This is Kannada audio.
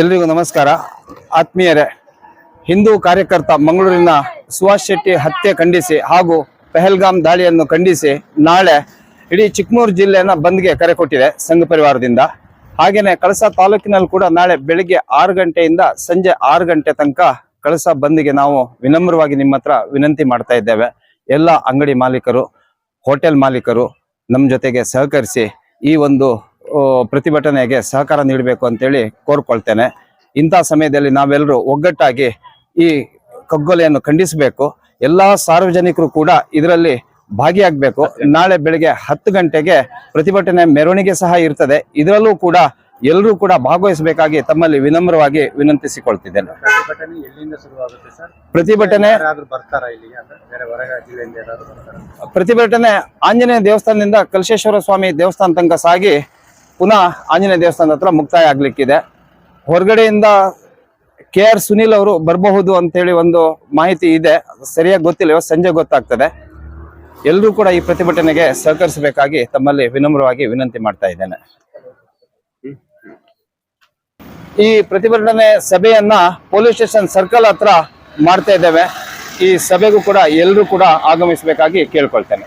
ಎಲ್ರಿಗೂ ನಮಸ್ಕಾರ. ಆತ್ಮೀಯರೇ, ಹಿಂದೂ ಕಾರ್ಯಕರ್ತ ಮಂಗಳೂರಿನ ಸುಭಾಷ್ ಶೆಟ್ಟಿ ಹತ್ಯೆ ಖಂಡಿಸಿ ಹಾಗೂ ಪೆಹಲ್ಗಾಮ್ ದಾಳಿಯನ್ನು ಖಂಡಿಸಿ ನಾಳೆ ಇಡೀ ಚಿಕ್ಕಮೂರು ಜಿಲ್ಲೆಯನ್ನ ಬಂದ್ಗೆ ಕರೆ ಕೊಟ್ಟಿದೆ ಸಂಘ ಪರಿವಾರದಿಂದ. ಹಾಗೆಯೇ ಕಳಸ ತಾಲೂಕಿನಲ್ಲಿ ಕೂಡ ನಾಳೆ ಬೆಳಿಗ್ಗೆ ಆರು ಗಂಟೆಯಿಂದ ಸಂಜೆ ಆರು ಗಂಟೆ ತನಕ ಕಳಸ ಬಂದ್ಗೆ ನಾವು ವಿನಮ್ರವಾಗಿ ನಿಮ್ಮ ಹತ್ರ ವಿನಂತಿ ಮಾಡ್ತಾ ಇದ್ದೇವೆ. ಎಲ್ಲ ಅಂಗಡಿ ಮಾಲೀಕರು, ಹೋಟೆಲ್ ಮಾಲೀಕರು ನಮ್ಮ ಜೊತೆಗೆ ಸಹಕರಿಸಿ ಈ ಒಂದು ಪ್ರತಿಭಟನೆಗೆ ಸಹಕಾರ ನೀಡಬೇಕು ಅಂತೇಳಿ ಕೋರ್ಕೊಳ್ತೇನೆ. ಇಂಥ ಸಮಯದಲ್ಲಿ ನಾವೆಲ್ಲರೂ ಒಗ್ಗಟ್ಟಾಗಿ ಈ ಕಗ್ಗೊಲೆಯನ್ನು ಖಂಡಿಸಬೇಕು. ಎಲ್ಲ ಸಾರ್ವಜನಿಕರು ಕೂಡ ಇದರಲ್ಲಿ ಭಾಗಿಯಾಗಬೇಕು. ನಾಳೆ ಬೆಳಿಗ್ಗೆ ಹತ್ತು ಗಂಟೆಗೆ ಪ್ರತಿಭಟನೆ ಮೆರವಣಿಗೆ ಸಹ ಇರ್ತದೆ. ಇದರಲ್ಲೂ ಕೂಡ ಎಲ್ಲರೂ ಕೂಡ ಭಾಗವಹಿಸಬೇಕಾಗಿ ತಮ್ಮಲ್ಲಿ ವಿನಮ್ರವಾಗಿ ವಿನಂತಿಸಿಕೊಳ್ತಿದ್ದೇನೆ. ಪ್ರತಿಭಟನೆ ಪ್ರತಿಭಟನೆ ಆಂಜನೇಯ ದೇವಸ್ಥಾನದಿಂದ ಕಲಶೇಶ್ವರ ಸ್ವಾಮಿ ದೇವಸ್ಥಾನ ತನಕ ಸಾಗಿ ಪುನಃ ಆಂಜನೇಯ ದೇವಸ್ಥಾನದ ಹತ್ರ ಮುಕ್ತಾಯ ಆಗ್ಲಿಕ್ಕಿದೆ. ಹೊರಗಡೆಯಿಂದ ಕೆ ಆರ್ ಸುನಿಲ್ ಅವರು ಬರಬಹುದು ಅಂತೇಳಿ ಒಂದು ಮಾಹಿತಿ ಇದೆ. ಸರಿಯಾಗಿ ಗೊತ್ತಿಲ್ಲ ಸಂಜೆ ಗೊತ್ತಾಗ್ತದೆ. ಎಲ್ಲರೂ ಕೂಡ ಈ ಪ್ರತಿಭಟನೆಗೆ ಸಹಕರಿಸಬೇಕಾಗಿ ತಮ್ಮಲ್ಲಿ ವಿನಮ್ರವಾಗಿ ವಿನಂತಿ ಮಾಡ್ತಾ ಇದ್ದೇನೆ. ಈ ಪ್ರತಿಭಟನೆ ಸಭೆಯನ್ನ ಪೊಲೀಸ್ ಸ್ಟೇಷನ್ ಸರ್ಕಲ್ ಹತ್ರ ಮಾಡ್ತಾ ಇದ್ದೇವೆ. ಈ ಸಭೆಗೂ ಕೂಡ ಎಲ್ಲರೂ ಕೂಡ ಆಗಮಿಸಬೇಕಾಗಿ ಕೇಳ್ಕೊಳ್ತೇನೆ.